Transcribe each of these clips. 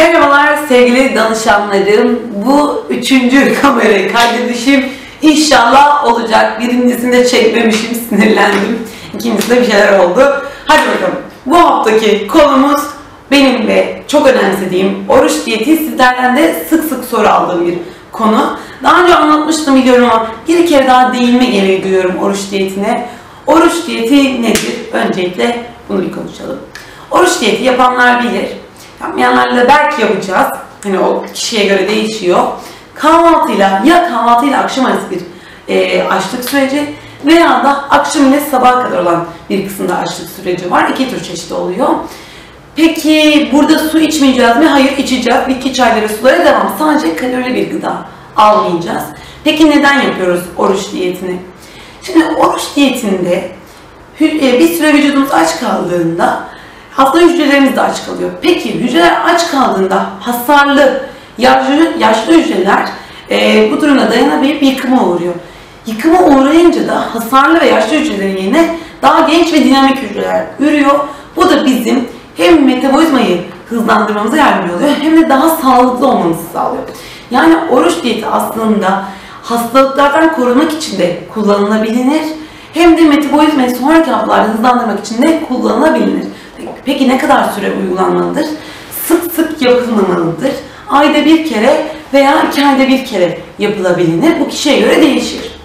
Merhabalar sevgili danışanlarım. Bu üçüncü kamerayı kaydedişim inşallah olacak. Birincisinde çekmemişim, sinirlendim. İkincisinde bir şeyler oldu. Hadi bakalım. Bu haftaki konumuz benim ve çok önemsediğim oruç diyeti sizlerden de sık sık soru aldığım bir konu. Daha önce anlatmıştım biliyorum ama bir kere daha değinme gereği duyuyorum oruç diyetine. Oruç diyeti nedir? Öncelikle bunu bir konuşalım. Oruç diyeti yapanlar bilir. Yapmayanlarla belki yapacağız. Hani o kişiye göre değişiyor. Kahvaltıyla ya kahvaltıyla akşam arası bir e, açlık süreci veya da akşam ile sabaha kadar olan bir kısımda açlık süreci var. İki tür çeşit oluyor. Peki burada su içmeyeceğiz mi? Hayır içeceğiz. Bitki çayları sulara devam. Sadece kalorili bir gıda almayacağız. Peki neden yapıyoruz oruç diyetini? Şimdi oruç diyetinde bir süre vücudumuz aç kaldığında hasta hücrelerimiz de aç kalıyor. Peki hücreler aç kaldığında hasarlı yaşlı, yaşlı hücreler e, bu durumda dayanamayıp yıkıma uğruyor. Yıkıma uğrayınca da hasarlı ve yaşlı hücrelerin yerine daha genç ve dinamik hücreler ürüyor. Bu da bizim hem metabolizmayı hızlandırmamıza yardımcı oluyor hem de daha sağlıklı olmamızı sağlıyor. Yani oruç diyeti aslında hastalıklardan korunmak için de kullanılabilir. Hem de metabolizmayı sonraki haftalarda hızlandırmak için de kullanılabilir. Peki ne kadar süre uygulanmalıdır? Sık sık yapılmamalıdır. Ayda bir kere veya iki ayda bir kere yapılabilir. Bu kişiye göre değişir.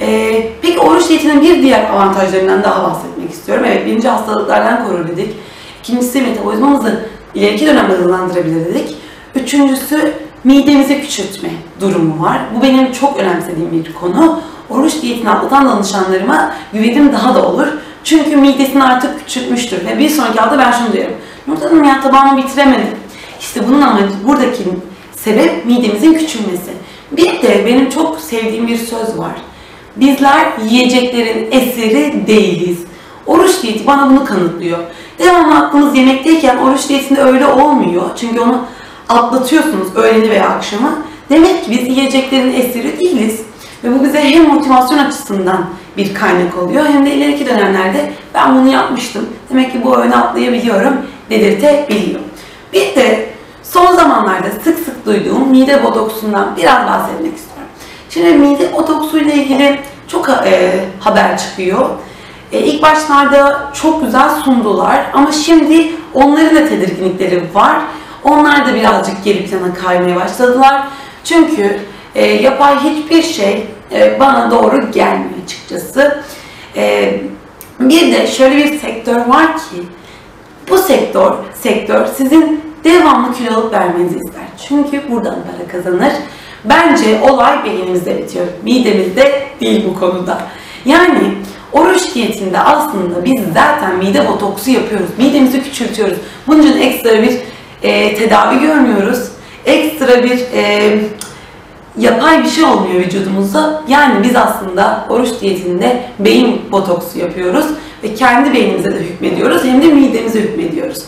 Ee, peki oruç diyetinin bir diğer avantajlarından daha bahsetmek istiyorum. Evet birinci hastalıklardan korur dedik. İkincisi metabolizmamızı ileriki dönemde hızlandırabilir dedik. Üçüncüsü midemizi küçültme durumu var. Bu benim çok önemsediğim bir konu. Oruç diyetini atlatan danışanlarıma güvenim daha da olur. Çünkü midesini artık küçültmüştür. Ve bir sonraki hafta ben şunu diyorum. Hanım ya tabağımı bitiremedim. İşte bunun amacı buradaki sebep midemizin küçülmesi. Bir de benim çok sevdiğim bir söz var. Bizler yiyeceklerin eseri değiliz. Oruç diyeti bana bunu kanıtlıyor. Devamlı aklımız yemekteyken oruç diyetinde öyle olmuyor. Çünkü onu atlatıyorsunuz öğleni veya akşamı. Demek ki biz yiyeceklerin esiri değiliz. Ve bu bize hem motivasyon açısından bir kaynak oluyor hem de ileriki dönemlerde ben bunu yapmıştım. Demek ki bu öğünü atlayabiliyorum dedirtebiliyor. Bir de son zamanlarda sık sık duyduğum mide botoksundan biraz bahsetmek istiyorum. Şimdi mide botoksu ile ilgili çok e, haber çıkıyor. E, ilk başlarda çok güzel sundular ama şimdi onların da tedirginlikleri var. Onlar da birazcık geri plana kaymaya başladılar. Çünkü e, yapay hiçbir şey e, bana doğru gelmiyor açıkçası. E, bir de şöyle bir sektör var ki bu sektör sektör sizin devamlı kilo alıp vermenizi ister. Çünkü buradan para kazanır. Bence olay beynimizde bitiyor. Midemizde değil bu konuda. Yani oruç diyetinde aslında biz zaten mide botoksu yapıyoruz. Midemizi küçültüyoruz. Bunun için ekstra bir e, tedavi görmüyoruz. Ekstra bir e, yapay bir şey olmuyor vücudumuzda. Yani biz aslında oruç diyetinde beyin botoksu yapıyoruz ve kendi beynimize de hükmediyoruz hem de midemize hükmediyoruz.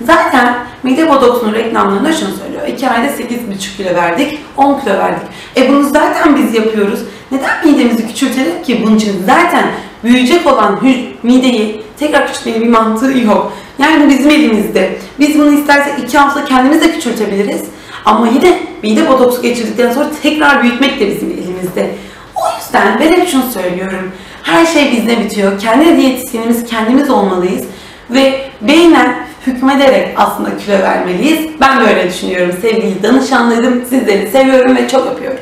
Zaten mide botoksunun reklamlarında şunu söylüyor. 2 ayda 8,5 kilo verdik, 10 kilo verdik. E bunu zaten biz yapıyoruz. Neden midemizi küçültelim ki? Bunun için zaten büyüyecek olan mideyi tekrar küçültmenin bir mantığı yok. Yani bu bizim elimizde. Biz bunu istersek 2 hafta kendimiz de küçültebiliriz. Ama yine mide botoksu geçirdikten sonra tekrar büyütmek de bizim elimizde. O yüzden ben hep şunu söylüyorum. Her şey bizde bitiyor. Kendi diyetisyenimiz kendimiz olmalıyız. Ve beynen hükmederek aslında kilo vermeliyiz. Ben böyle düşünüyorum sevgili danışanlarım. Sizleri seviyorum ve çok öpüyorum.